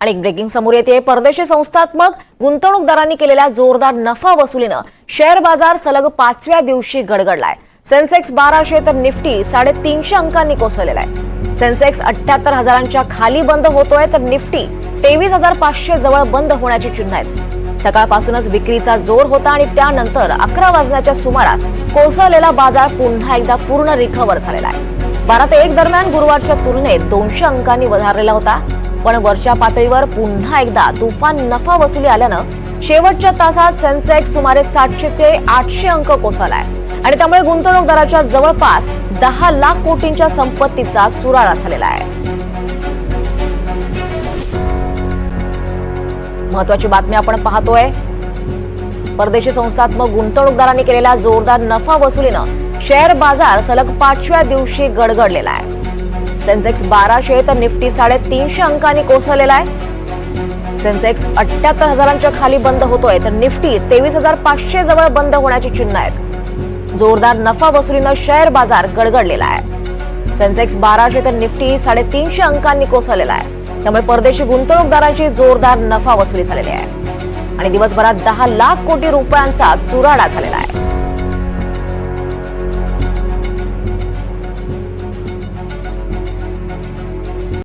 आणि एक ब्रेकिंग समोर येते. परदेशी संस्थात्मक गुंतवणूकदारांनी केलेल्या जोरदार नफा वसुलीनं शेअर बाजार सलग पाचव्या दिवशी गडगडलाय. सेन्सेक्स बाराशे तर निफ्टी साडेतीनशे अंकांनी कोसळलेला आहे. सेन्सेक्स अठ्याहत्तर हजारांच्या खाली बंद होतोय तर निफ्टी तेवीस हजार पाचशे जवळ बंद होण्याची चिन्ह आहेत. सकाळपासूनच विक्रीचा जोर होता आणि त्यानंतर अकरा वाजण्याच्या सुमारास कोसळलेला बाजार पुन्हा एकदा पूर्ण रिकव्हर झालेला आहे. बारा ते एक दरम्यान गुरुवारच्या तुलनेत दोनशे अंकांनी वधारलेला होता. पण वरच्या पातळीवर पुन्हा एकदा तुफान नफा वसुली आल्यानं शेवटच्या तासात सेन्सेक्स सुमारे सातशे ते आठशे अंक कोसळलाय. आणि त्यामुळे गुंतवणूकदाराच्या जवळपास दहा लाख कोटींच्या संपत्तीचा चुराडा झालेला आहे. महत्वाची बातमी आपण पाहतोय. परदेशी संस्थात्मक गुंतवणूकदारांनी केलेल्या जोरदार नफा वसुलीनं शेअर बाजार सलग पाचव्या दिवशी गडगडलेला आहे. सेन्सेक्स बाराशे तर निफ्टी साडेतीनशे अंकांनी कोसळलेला आहे. सेन्सेक्स अठ्याहत्तर हजारांच्या खाली बंद होतोय तर निफ्टी तेवीस हजार पाचशे जवळ बंद होण्याची चिन्ह आहेत. जोरदार नफा वसुलीनं शेअर बाजार गडगडलेला आहे. सेन्सेक्स बाराशे तर निफ्टी साडेतीनशे अंकांनी कोसळलेला आहे. त्यामुळे परदेशी गुंतवणूकदारांची जोरदार नफा वसुली झालेली आहे. आणि दिवसभरात दहा लाख कोटी रुपयांचा चुराडा झालेला आहे.